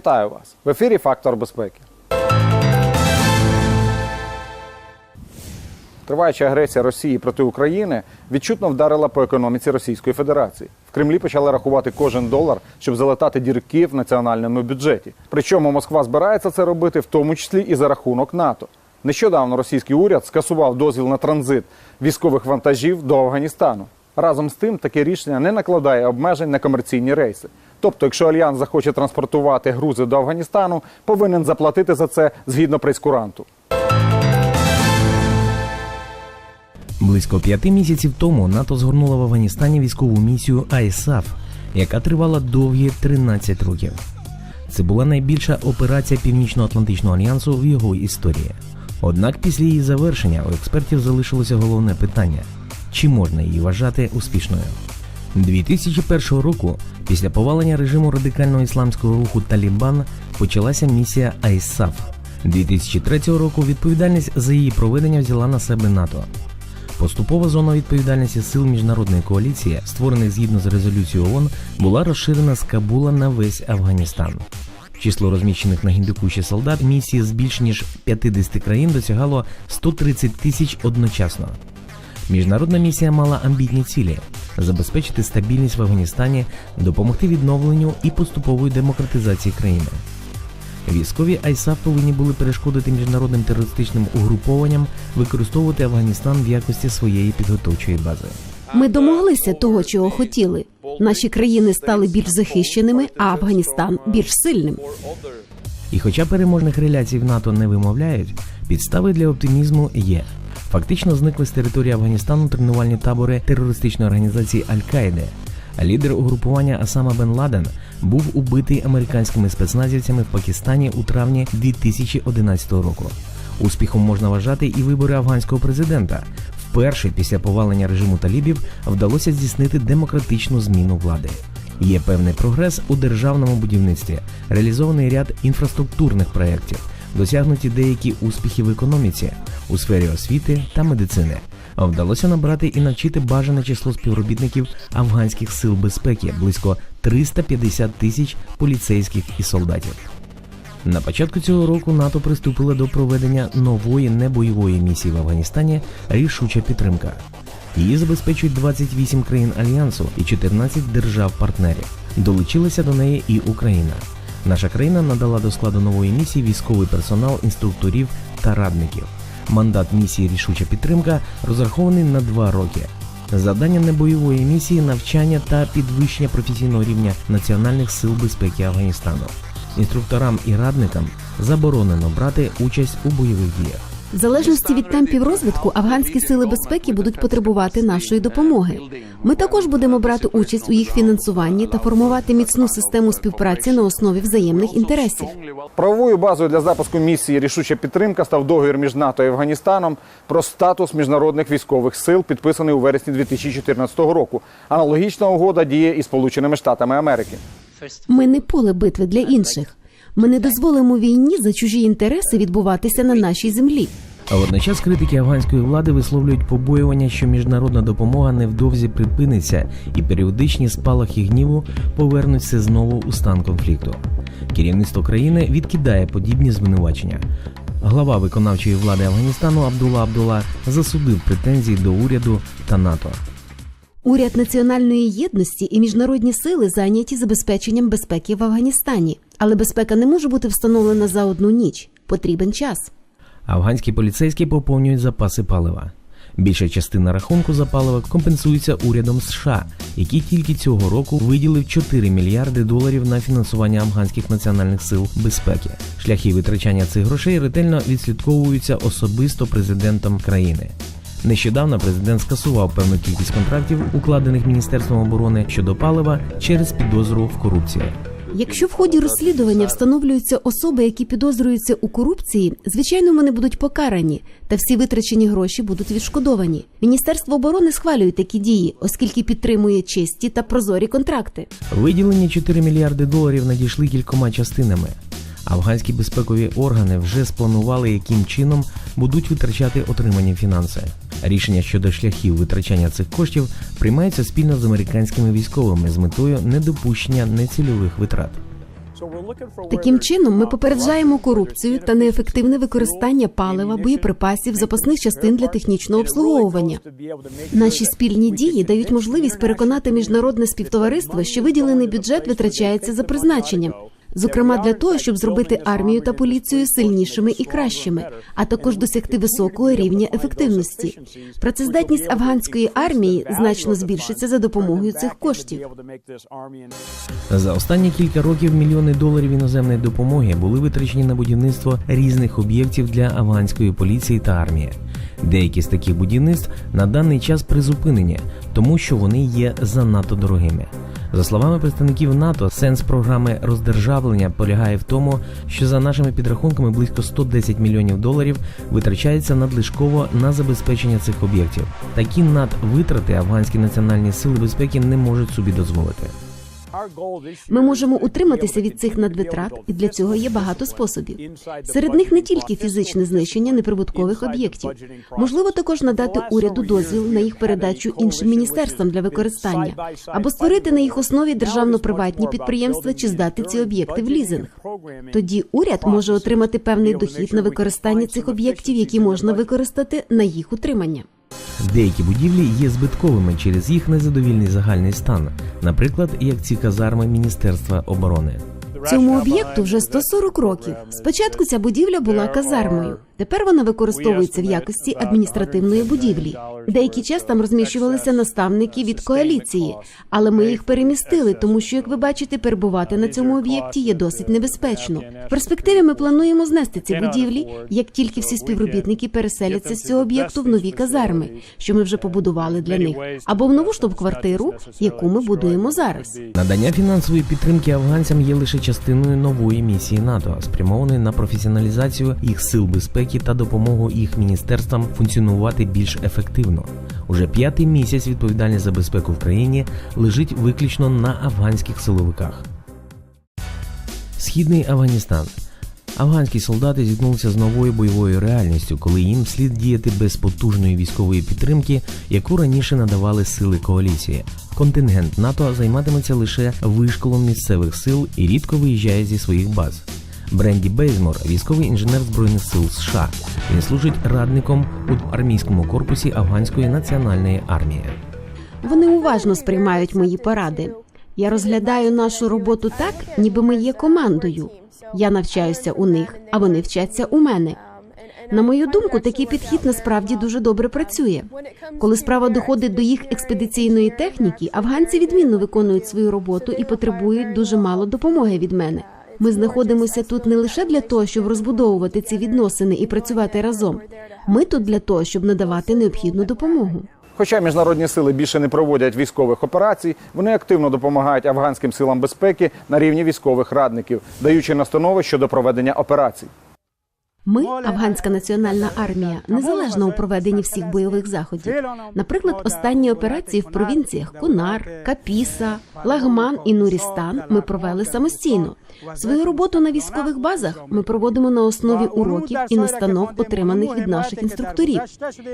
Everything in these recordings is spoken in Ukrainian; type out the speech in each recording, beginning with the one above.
Вітаю вас! В ефірі Фактор безпеки. Триваюча агресія Росії проти України відчутно вдарила по економіці Російської Федерації. В Кремлі почали рахувати кожен долар, щоб залатати дірки в національному бюджеті. Причому Москва збирається це робити, в тому числі і за рахунок НАТО. Нещодавно російський уряд скасував дозвіл на транзит військових вантажів до Афганістану. Разом з тим, таке рішення не накладає обмежень на комерційні рейси. Тобто, якщо альянс захоче транспортувати грузи до Афганістану, повинен заплатити за це згідно прейскуранту. Близько п'яти місяців тому НАТО згорнуло в Афганістані військову місію ISAF, яка тривала довгі 13 років. Це була найбільша операція Північно-Атлантичного альянсу в його історії. Однак після її завершення у експертів залишилося головне питання: чи можна її вважати успішною? 2001 року, після повалення режиму радикального ісламського руху Талібан, почалася місія ISAF. 2003 року відповідальність за її проведення взяла на себе НАТО. Поступова зона відповідальності сил міжнародної коаліції, створених згідно з резолюцією ООН, була розширена з Кабула на весь Афганістан. Число розміщених на Гіндукуші солдат місії з більш ніж 50 країн досягало 130 тисяч одночасно. Міжнародна місія мала амбітні цілі забезпечити стабільність в Афганістані, допомогти відновленню і поступової демократизації країни. Військові ISAF повинні були перешкодити міжнародним терористичним угрупованням використовувати Афганістан в якості своєї підготовчої бази. Ми домоглися того, чого хотіли. Наші країни стали більш захищеними, а Афганістан більш сильним. І хоча переможних реляцій в НАТО не вимовляють, підстави для оптимізму є. Фактично зникли з території Афганістану тренувальні табори терористичної організації Аль-Каїди. Лідер угрупування Асама Бен Ладен був убитий американськими спецназівцями в Пакистані у травні 2011 року. Успіхом можна вважати і вибори афганського президента. Вперше після повалення режиму талібів вдалося здійснити демократичну зміну влади. Є певний прогрес у державному будівництві, реалізований ряд інфраструктурних проєктів, досягнуті деякі успіхи в економіці у сфері освіти та медицини. Вдалося набрати і навчити бажане число співробітників афганських сил безпеки близько 350 тисяч поліцейських і солдатів. На початку цього року НАТО приступило до проведення нової небойової місії в Афганістані рішуча підтримка. Її забезпечують 28 країн альянсу і 14 держав-партнерів. Долучилася до неї і Україна. Наша країна надала до складу нової місії військовий персонал, інструкторів та радників. Мандат місії рішуча підтримка розрахований на два роки. Завдання небойової місії навчання та підвищення професійного рівня національних сил безпеки Афганістану. Інструкторам і радникам заборонено брати участь у бойових діях. В залежності від темпів розвитку афганські сили безпеки будуть потребувати нашої допомоги. Ми також будемо брати участь у їх фінансуванні та формувати міцну систему співпраці на основі взаємних інтересів. Правовою базою для запуску місії рішуча підтримка став договір між НАТО і Афганістаном про статус міжнародних військових сил, підписаний у вересні 2014 року. Аналогічна угода діє і Сполученими Штатами Америки. Ми не поле битви для інших. Ми не дозволимо війні за чужі інтереси відбуватися на нашій землі. А водночас критики афганської влади висловлюють побоювання, що міжнародна допомога невдовзі припиниться, і періодичні спалахи гніву повернуться знову у стан конфлікту. Керівництво країни відкидає подібні звинувачення. Глава виконавчої влади Афганістану Абдулла Абдулла засудив претензії до уряду та НАТО. Уряд національної єдності і міжнародні сили зайняті забезпеченням безпеки в Афганістані, але безпека не може бути встановлена за одну ніч. Потрібен час. Афганські поліцейські поповнюють запаси палива. Більша частина рахунку за паливо компенсується урядом США, який тільки цього року виділив 4 мільярди доларів на фінансування афганських національних сил безпеки. Шляхи витрачання цих грошей ретельно відслідковуються особисто президентом країни. Нещодавно президент скасував певну кількість контрактів, укладених Міністерством оборони щодо палива через підозру в корупції. Якщо в ході розслідування встановлюються особи, які підозрюються у корупції, звичайно, вони будуть покарані, та всі витрачені гроші будуть відшкодовані. Міністерство оборони схвалює такі дії, оскільки підтримує честі та прозорі контракти. Виділені 4 мільярди доларів надійшли кількома частинами. Афганські безпекові органи вже спланували, яким чином будуть витрачати отримані фінанси. Рішення щодо шляхів витрачання цих коштів приймається спільно з американськими військовими з метою недопущення нецільових витрат. Таким чином, ми попереджаємо корупцію та неефективне використання палива, боєприпасів, запасних частин для технічного обслуговування. Наші спільні дії дають можливість переконати міжнародне співтовариство, що виділений бюджет витрачається за призначенням. Зокрема, для того, щоб зробити армію та поліцію сильнішими і кращими, а також досягти високого рівня ефективності. Працездатність афганської армії значно збільшиться за допомогою цих коштів. За останні кілька років мільйони доларів іноземної допомоги були витрачені на будівництво різних об'єктів для афганської поліції та армії. Деякі з таких будівництв на даний час призупинені, тому що вони є занадто дорогими. За словами представників НАТО, сенс програми роздержавлення полягає в тому, що за нашими підрахунками близько 110 мільйонів доларів витрачається надлишково на забезпечення цих об'єктів. Такі надвитрати афганські національні сили безпеки не можуть собі дозволити. Ми можемо утриматися від цих надвитрат, і для цього є багато способів. Серед них не тільки фізичне знищення неприбуткових об'єктів, можливо також надати уряду дозвіл на їх передачу іншим міністерствам для використання, або створити на їх основі державно-приватні підприємства чи здати ці об'єкти в лізинг. Тоді уряд може отримати певний дохід на використання цих об'єктів, які можна використати на їх утримання. Деякі будівлі є збитковими через їх незадовільний загальний стан, наприклад, як ці казарми Міністерства оборони. Цьому об'єкту вже 140 років. Спочатку ця будівля була казармою. Тепер вона використовується в якості адміністративної будівлі. Деякий час там розміщувалися наставники від коаліції, але ми їх перемістили, тому що, як ви бачите, перебувати на цьому об'єкті є досить небезпечно. В перспективі ми плануємо знести ці будівлі, як тільки всі співробітники переселяться з цього об'єкту в нові казарми, що ми вже побудували для них, або в нову штаб-квартиру, яку ми будуємо зараз. Надання фінансової підтримки афганцям є лише частиною нової місії НАТО, спрямованої на професіоналізацію їх сил безпеки та допомогу їх міністерствам функціонувати більш ефективно. Уже п'ятий місяць відповідальність за безпеку в країні лежить виключно на афганських силовиках. Східний Афганістан. Афганські солдати зіткнулися з новою бойовою реальністю, коли їм слід діяти без потужної військової підтримки, яку раніше надавали сили коаліції. Контингент НАТО займатиметься лише вишколом місцевих сил і рідко виїжджає зі своїх баз. Бренді Бейзмор, військовий інженер збройних сил США. Він служить радником у армійському корпусі афганської національної армії. Вони уважно сприймають мої поради. Я розглядаю нашу роботу так, ніби ми є командою. Я навчаюся у них, а вони вчаться у мене. На мою думку, такий підхід насправді дуже добре працює. Коли справа доходить до їх експедиційної техніки, афганці відмінно виконують свою роботу і потребують дуже мало допомоги від мене. Ми знаходимося тут не лише для того, щоб розбудовувати ці відносини і працювати разом. Ми тут для того, щоб надавати необхідну допомогу. Хоча міжнародні сили більше не проводять військових операцій, вони активно допомагають афганським силам безпеки на рівні військових радників, даючи настанови щодо проведення операцій. Ми, афганська національна армія, незалежна у проведенні всіх бойових заходів. Наприклад, останні операції в провінціях Кунар, Капіса, Лагман і Нурістан ми провели самостійно. Свою роботу на військових базах ми проводимо на основі уроків і настанов, отриманих від наших інструкторів.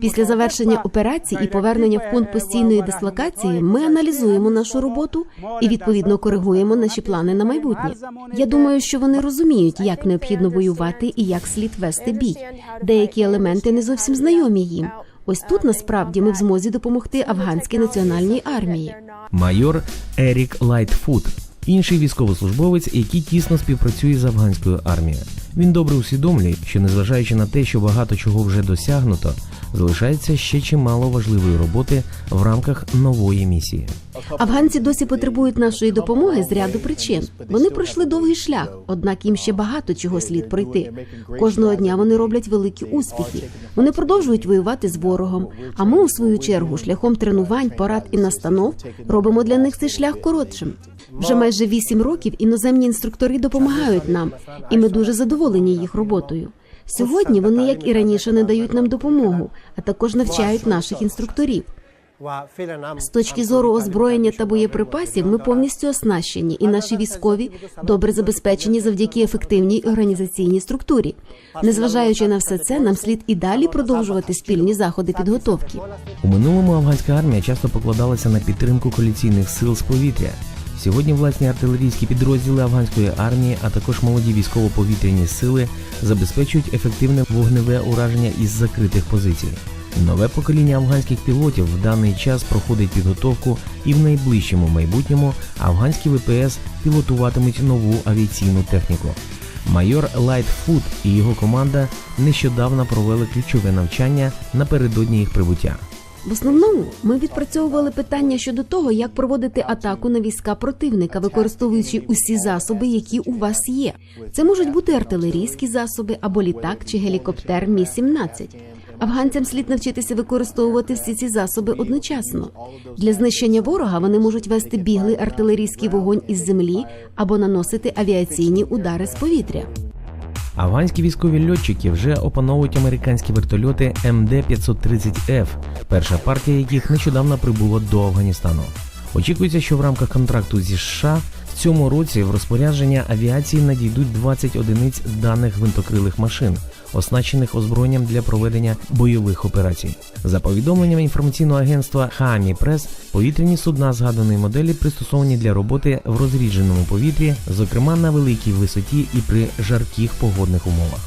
Після завершення операцій і повернення в пункт постійної дислокації ми аналізуємо нашу роботу і відповідно коригуємо наші плани на майбутнє. Я думаю, що вони розуміють, як необхідно воювати і як слід вести бій. Деякі елементи не зовсім знайомі їм. Ось тут насправді ми в змозі допомогти афганській національній армії. майор Ерік Лайтфуд, інший військовослужбовець, який тісно співпрацює з афганською армією. Він добре усвідомлює, що незважаючи на те, що багато чого вже досягнуто, залишається ще чимало важливої роботи в рамках нової місії. Афганці досі потребують нашої допомоги з ряду причин. Вони пройшли довгий шлях, однак їм ще багато чого слід пройти. Кожного дня вони роблять великі успіхи. Вони продовжують воювати з ворогом. А ми, у свою чергу, шляхом тренувань, порад і настанов робимо для них цей шлях коротшим. Вже майже вісім років іноземні інструктори допомагають нам, і ми дуже задоволені їх роботою. Сьогодні вони, як і раніше, не дають нам допомогу, а також навчають наших інструкторів. З точки зору озброєння та боєприпасів ми повністю оснащені, і наші військові добре забезпечені завдяки ефективній організаційній структурі. Незважаючи на все це, нам слід і далі продовжувати спільні заходи підготовки. У минулому афганська армія часто покладалася на підтримку коаліційних сил з повітря. Сьогодні власні артилерійські підрозділи афганської армії, а також молоді військово-повітряні сили забезпечують ефективне вогневе ураження із закритих позицій. Нове покоління афганських пілотів в даний час проходить підготовку і в найближчому майбутньому афганські ВПС пілотуватимуть нову авіаційну техніку. Майор Лайтфуд і його команда нещодавно провели ключове навчання напередодні їх прибуття. В основному ми відпрацьовували питання щодо того, як проводити атаку на війська противника, використовуючи усі засоби, які у вас є. Це можуть бути артилерійські засоби або літак чи гелікоптер Мі 17 Афганцям слід навчитися використовувати всі ці засоби одночасно. Для знищення ворога вони можуть вести біглий артилерійський вогонь із землі або наносити авіаційні удари з повітря. Афганські військові льотчики вже опановують американські вертольоти МД-530Ф, перша партія яких нещодавно прибула до Афганістану. Очікується, що в рамках контракту зі США в цьому році в розпорядження авіації надійдуть 20 одиниць даних гвинтокрилих машин, оснащених озброєнням для проведення бойових операцій. За повідомленням інформаційного агентства Хамі Прес, повітряні судна згаданої моделі пристосовані для роботи в розрідженому повітрі, зокрема на великій висоті і при жарких погодних умовах.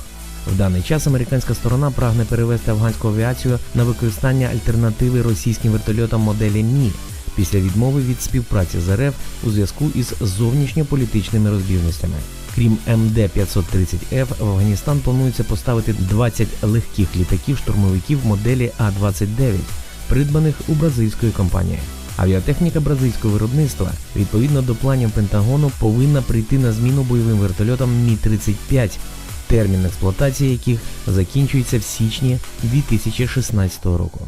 В даний час американська сторона прагне перевести афганську авіацію на використання альтернативи російським вертольотам моделі Мі після відмови від співпраці з РФ у зв'язку із зовнішньополітичними розбіжностями. Крім МД-530Ф, в Афганістан планується поставити 20 легких літаків штурмовиків моделі А-29, придбаних у бразильської компанії. Авіатехніка бразильського виробництва відповідно до планів Пентагону повинна прийти на зміну бойовим вертольотам Мі-35, термін експлуатації яких закінчується в січні 2016 року.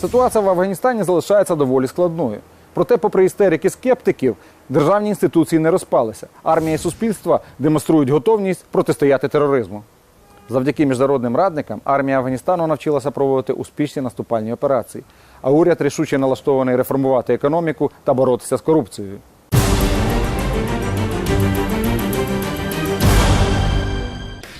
Ситуація в Афганістані залишається доволі складною. Проте, попри істерики скептиків, державні інституції не розпалися. Армія і суспільство демонструють готовність протистояти тероризму. Завдяки міжнародним радникам армія Афганістану навчилася проводити успішні наступальні операції, а уряд рішуче налаштований реформувати економіку та боротися з корупцією.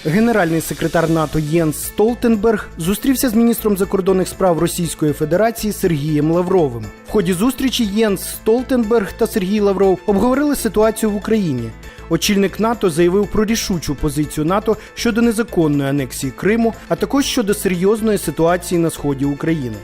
Генеральний секретар НАТО Єнс Столтенберг зустрівся з міністром закордонних справ Російської Федерації Сергієм Лавровим. В ході зустрічі Єнс Столтенберг та Сергій Лавров обговорили ситуацію в Україні. Очільник НАТО заявив про рішучу позицію НАТО щодо незаконної анексії Криму, а також щодо серйозної ситуації на сході України.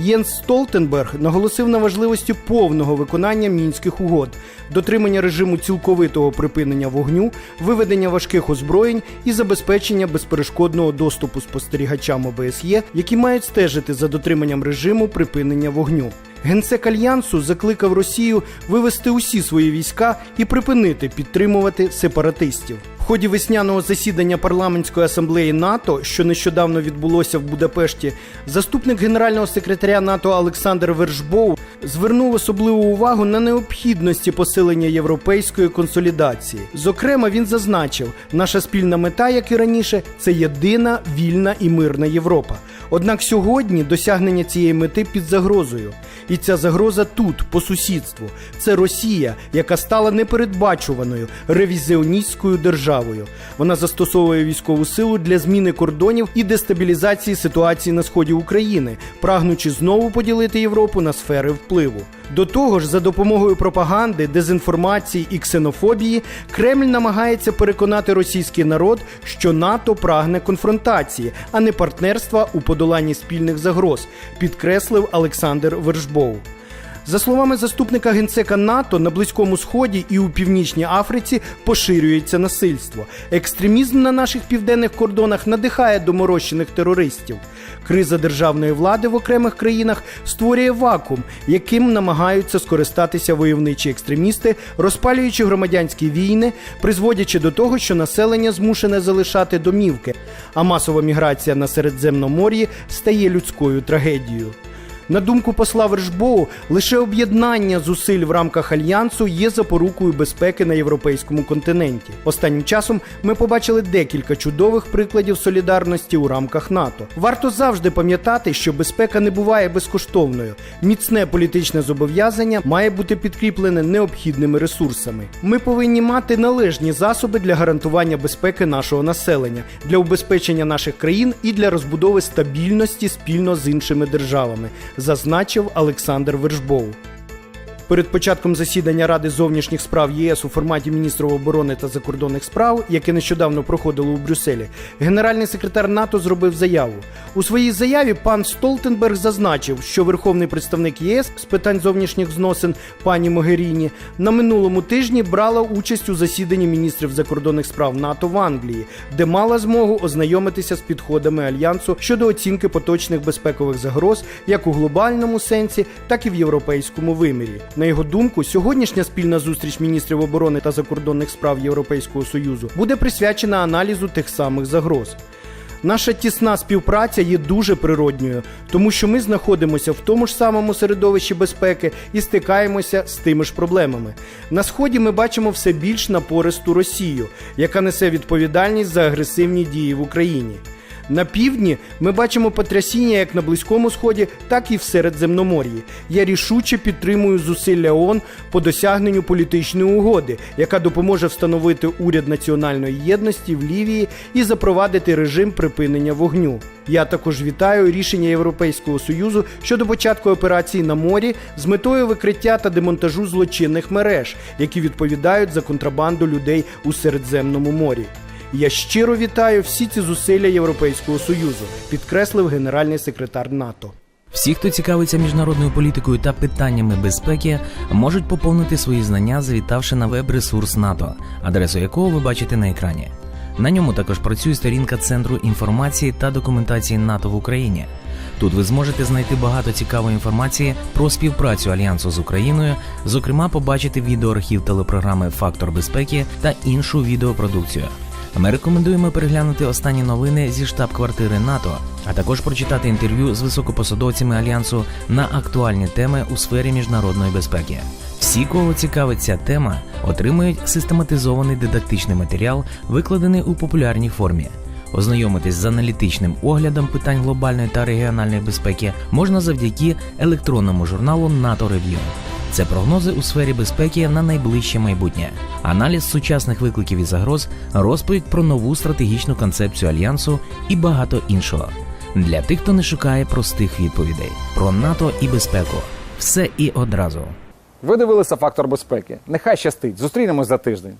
Єнс Столтенберг наголосив на важливості повного виконання мінських угод, дотримання режиму цілковитого припинення вогню, виведення важких озброєнь і забезпечення безперешкодного доступу спостерігачам ОБСЄ, які мають стежити за дотриманням режиму припинення вогню. Генсек альянсу закликав Росію вивести усі свої війська і припинити підтримувати сепаратистів. Ході весняного засідання парламентської асамблеї НАТО, що нещодавно відбулося в Будапешті, заступник генерального секретаря НАТО Олександр Вершбоу звернув особливу увагу на необхідності посилення європейської консолідації. Зокрема, він зазначив, наша спільна мета, як і раніше, це єдина вільна і мирна Європа. Однак сьогодні досягнення цієї мети під загрозою. І ця загроза тут, по сусідству. Це Росія, яка стала непередбачуваною ревізіоністською державою. Вона застосовує військову силу для зміни кордонів і дестабілізації ситуації на сході України, прагнучи знову поділити Європу на сфери впливу. До того ж, за допомогою пропаганди, дезінформації і ксенофобії Кремль намагається переконати російський народ, що НАТО прагне конфронтації, а не партнерства у подоланні спільних загроз, підкреслив Олександр Вершбоу. За словами заступника генсека НАТО, на Близькому Сході і у Північній Африці поширюється насильство. Екстремізм на наших південних кордонах надихає доморощених терористів. Криза державної влади в окремих країнах створює вакуум, яким намагаються скористатися войовничі екстремісти, розпалюючи громадянські війни, призводячи до того, що населення змушене залишати домівки, а масова міграція на Середземномор'ї стає людською трагедією. На думку посла Вершбоу, лише об'єднання зусиль в рамках альянсу є запорукою безпеки на європейському континенті. Останнім часом ми побачили декілька чудових прикладів солідарності у рамках НАТО. Варто завжди пам'ятати, що безпека не буває безкоштовною. Міцне політичне зобов'язання має бути підкріплене необхідними ресурсами. Ми повинні мати належні засоби для гарантування безпеки нашого населення, для убезпечення наших країн і для розбудови стабільності спільно з іншими державами зазначив Олександр Вершбоу. Перед початком засідання Ради зовнішніх справ ЄС у форматі міністрів оборони та закордонних справ, яке нещодавно проходило у Брюсселі, генеральний секретар НАТО зробив заяву. У своїй заяві пан Столтенберг зазначив, що верховний представник ЄС з питань зовнішніх зносин пані Могеріні на минулому тижні брала участь у засіданні міністрів закордонних справ НАТО в Англії, де мала змогу ознайомитися з підходами альянсу щодо оцінки поточних безпекових загроз як у глобальному сенсі, так і в європейському вимірі. На його думку, сьогоднішня спільна зустріч міністрів оборони та закордонних справ Європейського союзу буде присвячена аналізу тих самих загроз. Наша тісна співпраця є дуже природньою, тому що ми знаходимося в тому ж самому середовищі безпеки і стикаємося з тими ж проблемами. На сході ми бачимо все більш напористу Росію, яка несе відповідальність за агресивні дії в Україні. На півдні ми бачимо потрясіння як на Близькому Сході, так і в Середземномор'ї. Я рішуче підтримую зусилля ООН по досягненню політичної угоди, яка допоможе встановити уряд національної єдності в Лівії і запровадити режим припинення вогню. Я також вітаю рішення Європейського союзу щодо початку операції на морі з метою викриття та демонтажу злочинних мереж, які відповідають за контрабанду людей у Середземному морі. Я щиро вітаю всі ці зусилля Європейського союзу, підкреслив генеральний секретар НАТО. Всі, хто цікавиться міжнародною політикою та питаннями безпеки, можуть поповнити свої знання, завітавши на веб-ресурс НАТО, адресу якого ви бачите на екрані. На ньому також працює сторінка Центру інформації та документації НАТО в Україні. Тут ви зможете знайти багато цікавої інформації про співпрацю альянсу з Україною, зокрема, побачити відеоархів телепрограми Фактор безпеки та іншу відеопродукцію. Ми рекомендуємо переглянути останні новини зі штаб-квартири НАТО, а також прочитати інтерв'ю з високопосадовцями альянсу на актуальні теми у сфері міжнародної безпеки. Всі, кого цікавить ця тема, отримують систематизований дидактичний матеріал, викладений у популярній формі. Ознайомитись з аналітичним оглядом питань глобальної та регіональної безпеки можна завдяки електронному журналу НАТО Рев'ю. Це прогнози у сфері безпеки на найближче майбутнє, аналіз сучасних викликів і загроз, розповідь про нову стратегічну концепцію альянсу і багато іншого. Для тих, хто не шукає простих відповідей про НАТО і безпеку. Все і одразу. Ви дивилися фактор безпеки. Нехай щастить. Зустрінемось за тиждень.